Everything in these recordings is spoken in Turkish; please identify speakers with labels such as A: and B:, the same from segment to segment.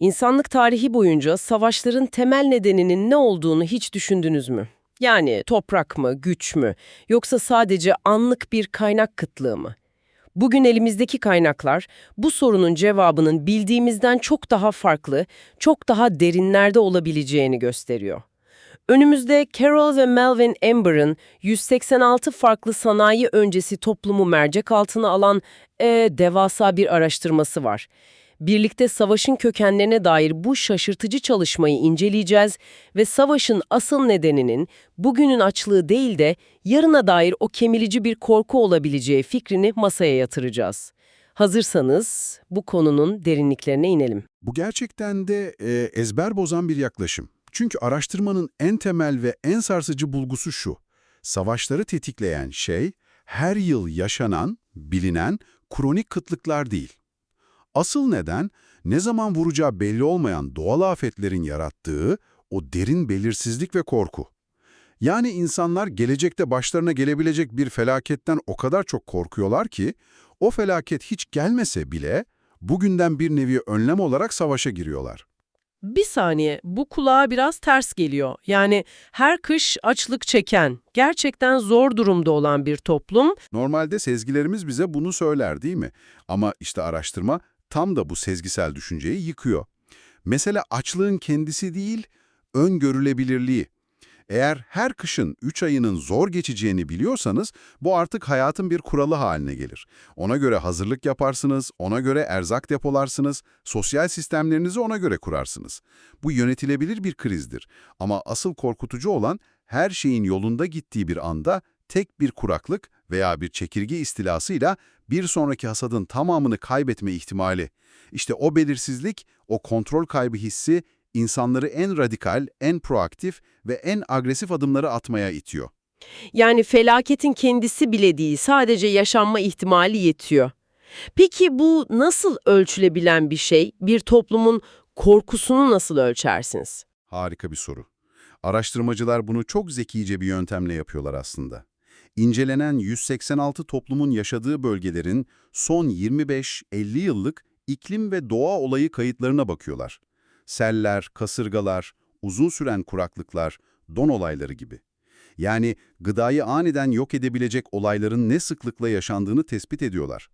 A: İnsanlık tarihi boyunca savaşların temel nedeninin ne olduğunu hiç düşündünüz mü? Yani toprak mı, güç mü, yoksa sadece anlık bir kaynak kıtlığı mı? Bugün elimizdeki kaynaklar bu sorunun cevabının bildiğimizden çok daha farklı, çok daha derinlerde olabileceğini gösteriyor. Önümüzde Carol ve Melvin Ember'ın 186 farklı sanayi öncesi toplumu mercek altına alan e, devasa bir araştırması var. Birlikte savaşın kökenlerine dair bu şaşırtıcı çalışmayı inceleyeceğiz ve savaşın asıl nedeninin bugünün açlığı değil de yarına dair o kemirici bir korku olabileceği fikrini masaya yatıracağız. Hazırsanız bu konunun derinliklerine inelim.
B: Bu gerçekten de e, ezber bozan bir yaklaşım. Çünkü araştırmanın en temel ve en sarsıcı bulgusu şu. Savaşları tetikleyen şey, her yıl yaşanan, bilinen kronik kıtlıklar değil. Asıl neden, ne zaman vuracağı belli olmayan doğal afetlerin yarattığı o derin belirsizlik ve korku. Yani insanlar gelecekte başlarına gelebilecek bir felaketten o kadar çok korkuyorlar ki, o felaket hiç gelmese bile bugünden bir nevi önlem olarak savaşa giriyorlar.
A: Bir saniye, bu kulağa biraz ters geliyor. Yani her kış açlık çeken, gerçekten zor durumda olan bir toplum
B: Normalde sezgilerimiz bize bunu söyler değil mi? Ama işte araştırma tam da bu sezgisel düşünceyi yıkıyor. Mesele açlığın kendisi değil, öngörülebilirliği. Eğer her kışın 3 ayının zor geçeceğini biliyorsanız bu artık hayatın bir kuralı haline gelir. Ona göre hazırlık yaparsınız, ona göre erzak depolarsınız, sosyal sistemlerinizi ona göre kurarsınız. Bu yönetilebilir bir krizdir. Ama asıl korkutucu olan her şeyin yolunda gittiği bir anda tek bir kuraklık veya bir çekirge istilasıyla bir sonraki hasadın tamamını kaybetme ihtimali. İşte o belirsizlik, o kontrol kaybı hissi insanları en radikal, en proaktif ve en agresif adımları atmaya itiyor.
A: Yani felaketin kendisi bile değil, sadece yaşanma ihtimali yetiyor. Peki bu nasıl ölçülebilen bir şey? Bir toplumun korkusunu nasıl ölçersiniz?
B: Harika bir soru. Araştırmacılar bunu çok zekice bir yöntemle yapıyorlar aslında. İncelenen 186 toplumun yaşadığı bölgelerin son 25-50 yıllık iklim ve doğa olayı kayıtlarına bakıyorlar. Seller, kasırgalar, uzun süren kuraklıklar, don olayları gibi. Yani gıdayı aniden yok edebilecek olayların ne sıklıkla yaşandığını tespit ediyorlar.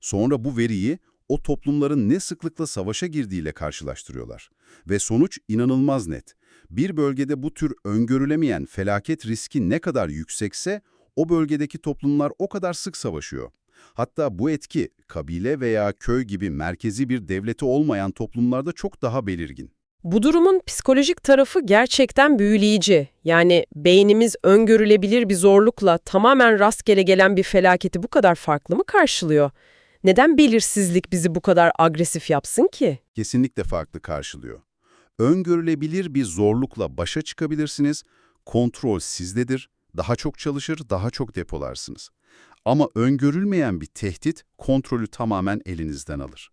B: Sonra bu veriyi o toplumların ne sıklıkla savaşa girdiğiyle karşılaştırıyorlar. Ve sonuç inanılmaz net. Bir bölgede bu tür öngörülemeyen felaket riski ne kadar yüksekse o bölgedeki toplumlar o kadar sık savaşıyor. Hatta bu etki kabile veya köy gibi merkezi bir devleti olmayan toplumlarda çok daha belirgin.
A: Bu durumun psikolojik tarafı gerçekten büyüleyici. Yani beynimiz öngörülebilir bir zorlukla tamamen rastgele gelen bir felaketi bu kadar farklı mı karşılıyor? Neden belirsizlik bizi bu kadar agresif yapsın ki?
B: Kesinlikle farklı karşılıyor. Öngörülebilir bir zorlukla başa çıkabilirsiniz, kontrol sizdedir, daha çok çalışır, daha çok depolarsınız. Ama öngörülmeyen bir tehdit kontrolü tamamen elinizden alır.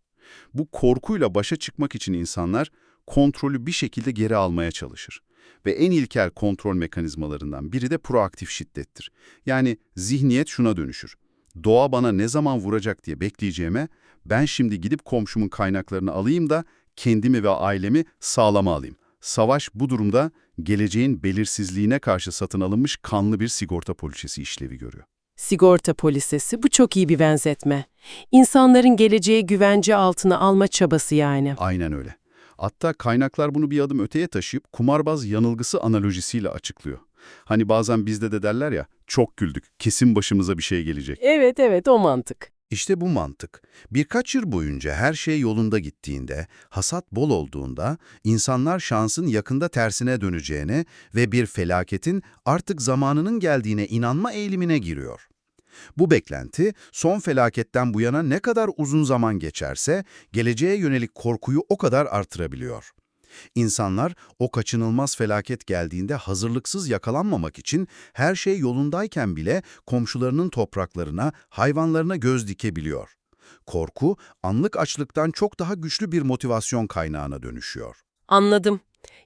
B: Bu korkuyla başa çıkmak için insanlar kontrolü bir şekilde geri almaya çalışır. Ve en ilkel kontrol mekanizmalarından biri de proaktif şiddettir. Yani zihniyet şuna dönüşür. Doğa bana ne zaman vuracak diye bekleyeceğime, ben şimdi gidip komşumun kaynaklarını alayım da kendimi ve ailemi sağlama alayım. Savaş bu durumda geleceğin belirsizliğine karşı satın alınmış kanlı bir sigorta poliçesi işlevi görüyor.
A: Sigorta polisesi bu çok iyi bir benzetme. İnsanların geleceğe güvence altına alma çabası yani.
B: Aynen öyle. Hatta kaynaklar bunu bir adım öteye taşıyıp kumarbaz yanılgısı analojisiyle açıklıyor. Hani bazen bizde de derler ya, çok güldük, kesin başımıza bir şey gelecek.
A: Evet evet o mantık.
B: İşte bu mantık. Birkaç yıl boyunca her şey yolunda gittiğinde, hasat bol olduğunda, insanlar şansın yakında tersine döneceğine ve bir felaketin artık zamanının geldiğine inanma eğilimine giriyor. Bu beklenti, son felaketten bu yana ne kadar uzun zaman geçerse, geleceğe yönelik korkuyu o kadar artırabiliyor. İnsanlar o kaçınılmaz felaket geldiğinde hazırlıksız yakalanmamak için her şey yolundayken bile komşularının topraklarına, hayvanlarına göz dikebiliyor. Korku, anlık açlıktan çok daha güçlü bir motivasyon kaynağına dönüşüyor.
A: Anladım.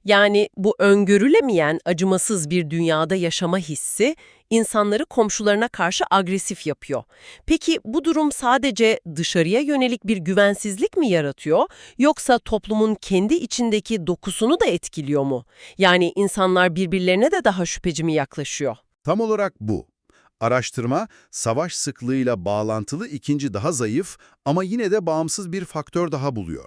A: Yani bu öngörülemeyen, acımasız bir dünyada yaşama hissi insanları komşularına karşı agresif yapıyor. Peki bu durum sadece dışarıya yönelik bir güvensizlik mi yaratıyor yoksa toplumun kendi içindeki dokusunu da etkiliyor mu? Yani insanlar birbirlerine de daha şüpheci mi yaklaşıyor?
B: Tam olarak bu. Araştırma, savaş sıklığıyla bağlantılı ikinci daha zayıf ama yine de bağımsız bir faktör daha buluyor.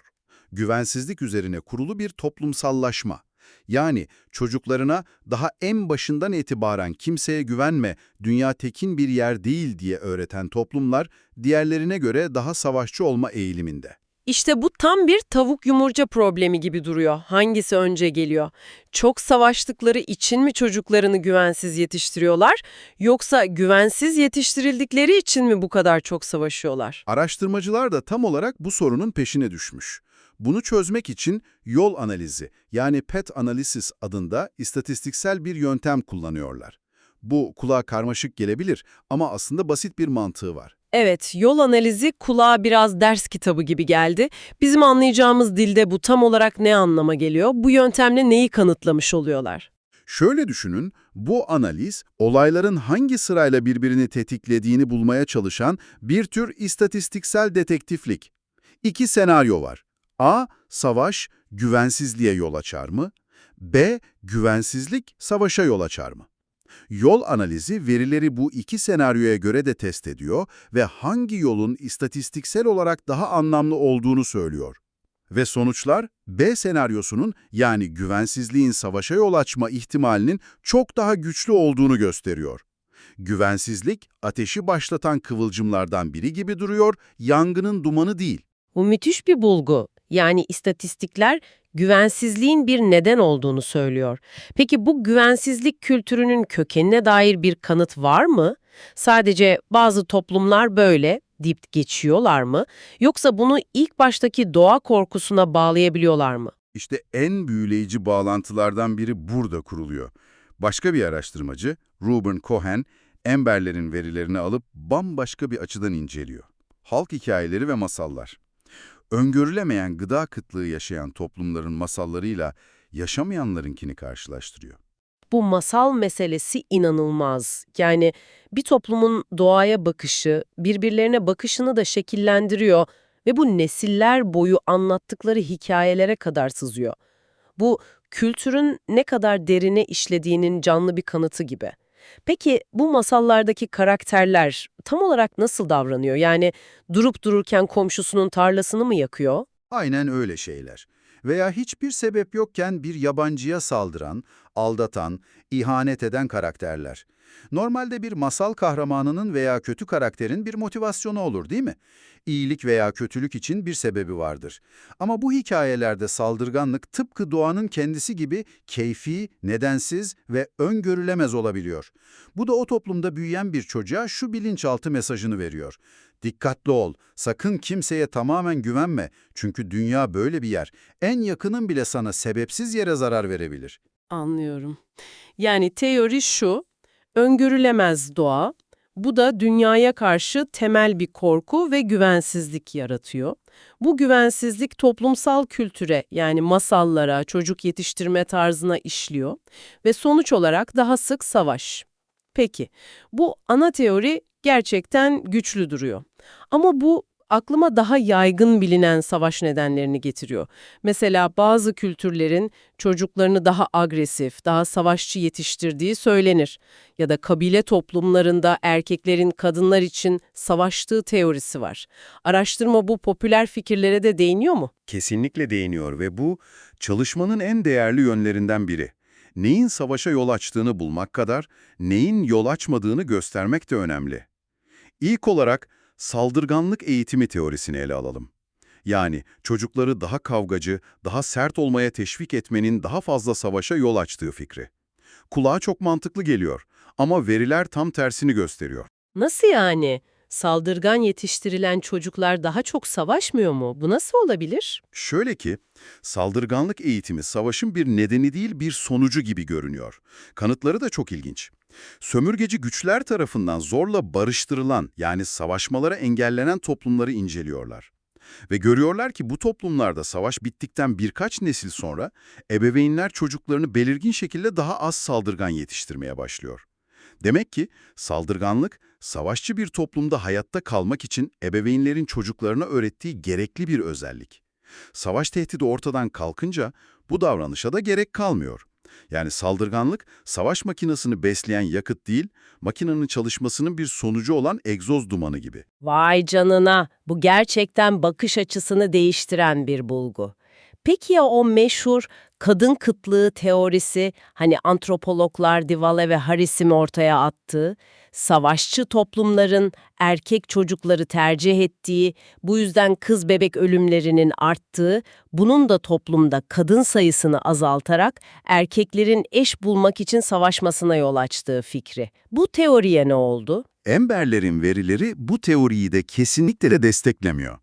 B: Güvensizlik üzerine kurulu bir toplumsallaşma. Yani çocuklarına daha en başından itibaren kimseye güvenme, dünya tekin bir yer değil diye öğreten toplumlar diğerlerine göre daha savaşçı olma eğiliminde.
A: İşte bu tam bir tavuk yumurca problemi gibi duruyor. Hangisi önce geliyor? Çok savaştıkları için mi çocuklarını güvensiz yetiştiriyorlar? Yoksa güvensiz yetiştirildikleri için mi bu kadar çok savaşıyorlar?
B: Araştırmacılar da tam olarak bu sorunun peşine düşmüş. Bunu çözmek için yol analizi yani PET Analysis adında istatistiksel bir yöntem kullanıyorlar. Bu kulağa karmaşık gelebilir ama aslında basit bir mantığı var.
A: Evet, yol analizi kulağa biraz ders kitabı gibi geldi. Bizim anlayacağımız dilde bu tam olarak ne anlama geliyor? Bu yöntemle neyi kanıtlamış oluyorlar?
B: Şöyle düşünün, bu analiz olayların hangi sırayla birbirini tetiklediğini bulmaya çalışan bir tür istatistiksel detektiflik. İki senaryo var. A. Savaş güvensizliğe yol açar mı? B. Güvensizlik savaşa yol açar mı? Yol analizi verileri bu iki senaryoya göre de test ediyor ve hangi yolun istatistiksel olarak daha anlamlı olduğunu söylüyor. Ve sonuçlar B senaryosunun yani güvensizliğin savaşa yol açma ihtimalinin çok daha güçlü olduğunu gösteriyor. Güvensizlik ateşi başlatan kıvılcımlardan biri gibi duruyor, yangının dumanı değil.
A: Bu müthiş bir bulgu. Yani istatistikler güvensizliğin bir neden olduğunu söylüyor. Peki bu güvensizlik kültürünün kökenine dair bir kanıt var mı? Sadece bazı toplumlar böyle deyip geçiyorlar mı? Yoksa bunu ilk baştaki doğa korkusuna bağlayabiliyorlar mı?
B: İşte en büyüleyici bağlantılardan biri burada kuruluyor. Başka bir araştırmacı, Ruben Cohen, Emberlerin verilerini alıp bambaşka bir açıdan inceliyor. Halk hikayeleri ve masallar. Öngörülemeyen gıda kıtlığı yaşayan toplumların masallarıyla yaşamayanlarınkini karşılaştırıyor.
A: Bu masal meselesi inanılmaz. Yani bir toplumun doğaya bakışı, birbirlerine bakışını da şekillendiriyor ve bu nesiller boyu anlattıkları hikayelere kadar sızıyor. Bu kültürün ne kadar derine işlediğinin canlı bir kanıtı gibi. Peki bu masallardaki karakterler tam olarak nasıl davranıyor? Yani durup dururken komşusunun tarlasını mı yakıyor?
B: Aynen öyle şeyler. Veya hiçbir sebep yokken bir yabancıya saldıran, aldatan, ihanet eden karakterler. Normalde bir masal kahramanının veya kötü karakterin bir motivasyonu olur değil mi? İyilik veya kötülük için bir sebebi vardır. Ama bu hikayelerde saldırganlık tıpkı doğanın kendisi gibi keyfi, nedensiz ve öngörülemez olabiliyor. Bu da o toplumda büyüyen bir çocuğa şu bilinçaltı mesajını veriyor. Dikkatli ol, sakın kimseye tamamen güvenme çünkü dünya böyle bir yer. En yakının bile sana sebepsiz yere zarar verebilir.
A: Anlıyorum. Yani teori şu, öngörülemez doğa, bu da dünyaya karşı temel bir korku ve güvensizlik yaratıyor. Bu güvensizlik toplumsal kültüre yani masallara, çocuk yetiştirme tarzına işliyor ve sonuç olarak daha sık savaş. Peki, bu ana teori gerçekten güçlü duruyor. Ama bu aklıma daha yaygın bilinen savaş nedenlerini getiriyor. Mesela bazı kültürlerin çocuklarını daha agresif, daha savaşçı yetiştirdiği söylenir. Ya da kabile toplumlarında erkeklerin kadınlar için savaştığı teorisi var. Araştırma bu popüler fikirlere de değiniyor mu?
B: Kesinlikle değiniyor ve bu çalışmanın en değerli yönlerinden biri. Neyin savaşa yol açtığını bulmak kadar neyin yol açmadığını göstermek de önemli. İlk olarak saldırganlık eğitimi teorisini ele alalım. Yani çocukları daha kavgacı, daha sert olmaya teşvik etmenin daha fazla savaşa yol açtığı fikri. Kulağa çok mantıklı geliyor ama veriler tam tersini gösteriyor.
A: Nasıl yani? Saldırgan yetiştirilen çocuklar daha çok savaşmıyor mu? Bu nasıl olabilir?
B: Şöyle ki, saldırganlık eğitimi savaşın bir nedeni değil bir sonucu gibi görünüyor. Kanıtları da çok ilginç. Sömürgeci güçler tarafından zorla barıştırılan yani savaşmalara engellenen toplumları inceliyorlar. Ve görüyorlar ki bu toplumlarda savaş bittikten birkaç nesil sonra ebeveynler çocuklarını belirgin şekilde daha az saldırgan yetiştirmeye başlıyor. Demek ki saldırganlık, savaşçı bir toplumda hayatta kalmak için ebeveynlerin çocuklarına öğrettiği gerekli bir özellik. Savaş tehdidi ortadan kalkınca bu davranışa da gerek kalmıyor. Yani saldırganlık, savaş makinesini besleyen yakıt değil, makinenin çalışmasının bir sonucu olan egzoz dumanı gibi.
A: Vay canına, bu gerçekten bakış açısını değiştiren bir bulgu. Peki ya o meşhur kadın kıtlığı teorisi, hani antropologlar Divale ve Harris'in ortaya attığı, savaşçı toplumların erkek çocukları tercih ettiği, bu yüzden kız bebek ölümlerinin arttığı, bunun da toplumda kadın sayısını azaltarak erkeklerin eş bulmak için savaşmasına yol açtığı fikri. Bu teoriye ne oldu?
B: Emberlerin verileri bu teoriyi de kesinlikle de desteklemiyor.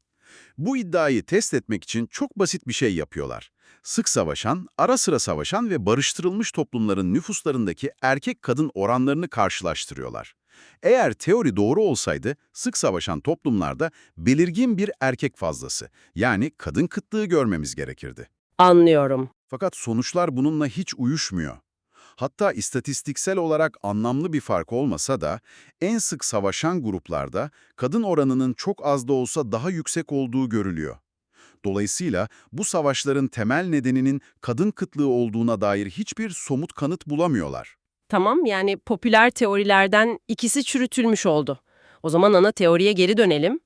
B: Bu iddiayı test etmek için çok basit bir şey yapıyorlar. Sık savaşan, ara sıra savaşan ve barıştırılmış toplumların nüfuslarındaki erkek-kadın oranlarını karşılaştırıyorlar. Eğer teori doğru olsaydı, sık savaşan toplumlarda belirgin bir erkek fazlası, yani kadın kıtlığı görmemiz gerekirdi.
A: Anlıyorum.
B: Fakat sonuçlar bununla hiç uyuşmuyor. Hatta istatistiksel olarak anlamlı bir fark olmasa da en sık savaşan gruplarda kadın oranının çok az da olsa daha yüksek olduğu görülüyor. Dolayısıyla bu savaşların temel nedeninin kadın kıtlığı olduğuna dair hiçbir somut kanıt bulamıyorlar.
A: Tamam yani popüler teorilerden ikisi çürütülmüş oldu. O zaman ana teoriye geri dönelim.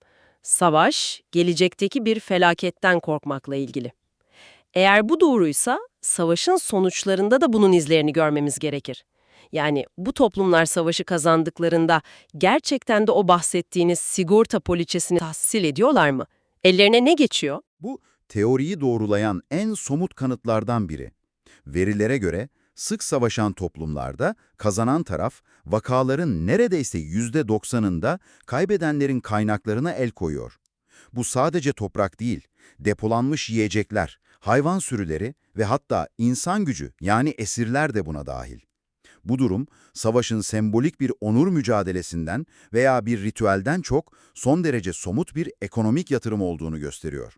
A: Savaş, gelecekteki bir felaketten korkmakla ilgili. Eğer bu doğruysa, savaşın sonuçlarında da bunun izlerini görmemiz gerekir. Yani bu toplumlar savaşı kazandıklarında gerçekten de o bahsettiğiniz sigorta poliçesini tahsil ediyorlar mı? Ellerine ne geçiyor?
B: Bu teoriyi doğrulayan en somut kanıtlardan biri. Verilere göre sık savaşan toplumlarda kazanan taraf vakaların neredeyse %90'ında kaybedenlerin kaynaklarına el koyuyor. Bu sadece toprak değil, depolanmış yiyecekler, hayvan sürüleri ve hatta insan gücü yani esirler de buna dahil. Bu durum, savaşın sembolik bir onur mücadelesinden veya bir ritüelden çok son derece somut bir ekonomik yatırım olduğunu gösteriyor.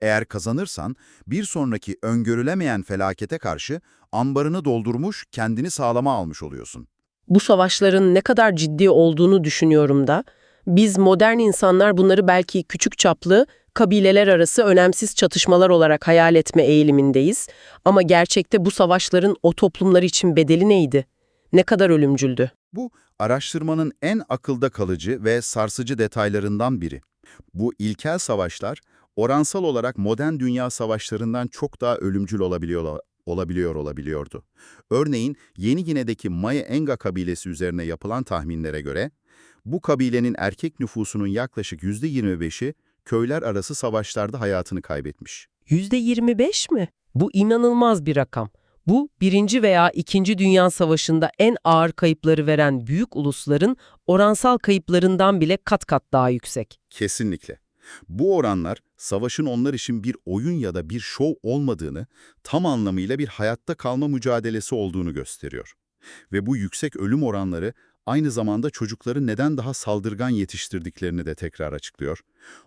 B: Eğer kazanırsan, bir sonraki öngörülemeyen felakete karşı ambarını doldurmuş, kendini sağlama almış oluyorsun.
A: Bu savaşların ne kadar ciddi olduğunu düşünüyorum da, biz modern insanlar bunları belki küçük çaplı, kabileler arası önemsiz çatışmalar olarak hayal etme eğilimindeyiz. Ama gerçekte bu savaşların o toplumlar için bedeli neydi? Ne kadar ölümcüldü?
B: Bu, araştırmanın en akılda kalıcı ve sarsıcı detaylarından biri. Bu ilkel savaşlar, oransal olarak modern dünya savaşlarından çok daha ölümcül olabiliyor, olabiliyor olabiliyordu. Örneğin Yeni Gine'deki Maya Enga kabilesi üzerine yapılan tahminlere göre, bu kabilenin erkek nüfusunun yaklaşık %25'i köyler arası savaşlarda hayatını kaybetmiş.
A: %25 mi? Bu inanılmaz bir rakam. Bu, Birinci veya İkinci Dünya Savaşı'nda en ağır kayıpları veren büyük ulusların oransal kayıplarından bile kat kat daha yüksek.
B: Kesinlikle. Bu oranlar savaşın onlar için bir oyun ya da bir şov olmadığını, tam anlamıyla bir hayatta kalma mücadelesi olduğunu gösteriyor. Ve bu yüksek ölüm oranları aynı zamanda çocukları neden daha saldırgan yetiştirdiklerini de tekrar açıklıyor.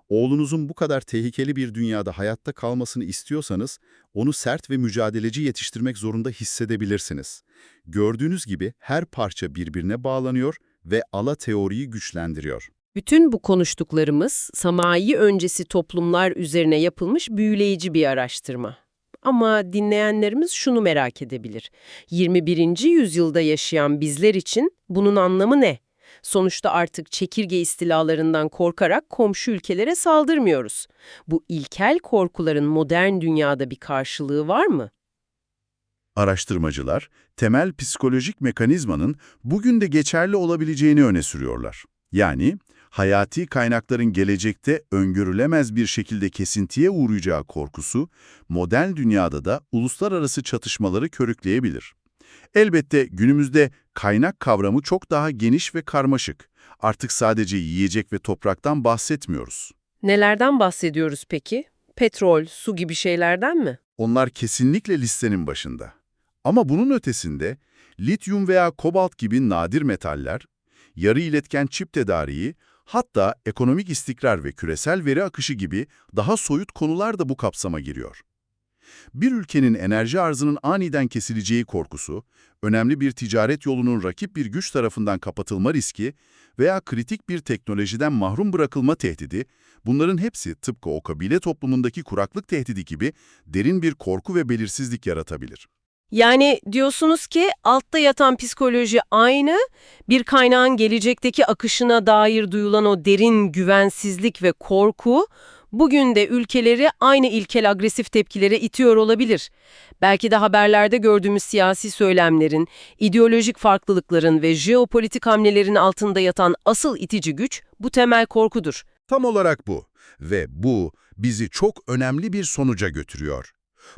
B: Oğlunuzun bu kadar tehlikeli bir dünyada hayatta kalmasını istiyorsanız, onu sert ve mücadeleci yetiştirmek zorunda hissedebilirsiniz. Gördüğünüz gibi her parça birbirine bağlanıyor ve ala teoriyi güçlendiriyor.
A: Bütün bu konuştuklarımız sanayi öncesi toplumlar üzerine yapılmış büyüleyici bir araştırma. Ama dinleyenlerimiz şunu merak edebilir. 21. yüzyılda yaşayan bizler için bunun anlamı ne? Sonuçta artık çekirge istilalarından korkarak komşu ülkelere saldırmıyoruz. Bu ilkel korkuların modern dünyada bir karşılığı var mı?
B: Araştırmacılar, temel psikolojik mekanizmanın bugün de geçerli olabileceğini öne sürüyorlar. Yani, hayati kaynakların gelecekte öngörülemez bir şekilde kesintiye uğrayacağı korkusu, modern dünyada da uluslararası çatışmaları körükleyebilir. Elbette günümüzde kaynak kavramı çok daha geniş ve karmaşık. Artık sadece yiyecek ve topraktan bahsetmiyoruz.
A: Nelerden bahsediyoruz peki? Petrol, su gibi şeylerden mi?
B: Onlar kesinlikle listenin başında. Ama bunun ötesinde lityum veya kobalt gibi nadir metaller, yarı iletken çip tedariği, Hatta ekonomik istikrar ve küresel veri akışı gibi daha soyut konular da bu kapsama giriyor. Bir ülkenin enerji arzının aniden kesileceği korkusu, önemli bir ticaret yolunun rakip bir güç tarafından kapatılma riski veya kritik bir teknolojiden mahrum bırakılma tehdidi, bunların hepsi tıpkı o kabile toplumundaki kuraklık tehdidi gibi derin bir korku ve belirsizlik yaratabilir.
A: Yani diyorsunuz ki altta yatan psikoloji aynı, bir kaynağın gelecekteki akışına dair duyulan o derin güvensizlik ve korku, bugün de ülkeleri aynı ilkel agresif tepkilere itiyor olabilir. Belki de haberlerde gördüğümüz siyasi söylemlerin, ideolojik farklılıkların ve jeopolitik hamlelerin altında yatan asıl itici güç bu temel korkudur.
B: Tam olarak bu ve bu bizi çok önemli bir sonuca götürüyor.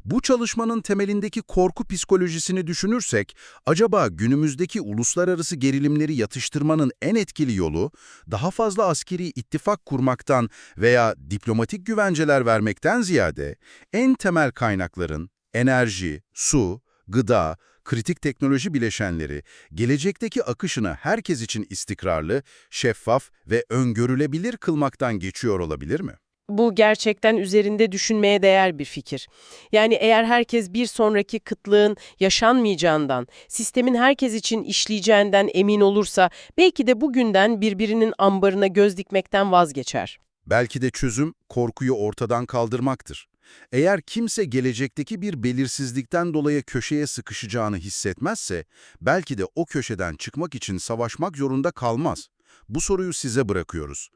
B: Bu çalışmanın temelindeki korku psikolojisini düşünürsek, acaba günümüzdeki uluslararası gerilimleri yatıştırmanın en etkili yolu, daha fazla askeri ittifak kurmaktan veya diplomatik güvenceler vermekten ziyade, en temel kaynakların enerji, su, gıda, kritik teknoloji bileşenleri, gelecekteki akışını herkes için istikrarlı, şeffaf ve öngörülebilir kılmaktan geçiyor olabilir mi?
A: Bu gerçekten üzerinde düşünmeye değer bir fikir. Yani eğer herkes bir sonraki kıtlığın yaşanmayacağından, sistemin herkes için işleyeceğinden emin olursa belki de bugünden birbirinin ambarına göz dikmekten vazgeçer.
B: Belki de çözüm korkuyu ortadan kaldırmaktır. Eğer kimse gelecekteki bir belirsizlikten dolayı köşeye sıkışacağını hissetmezse, belki de o köşeden çıkmak için savaşmak zorunda kalmaz. Bu soruyu size bırakıyoruz.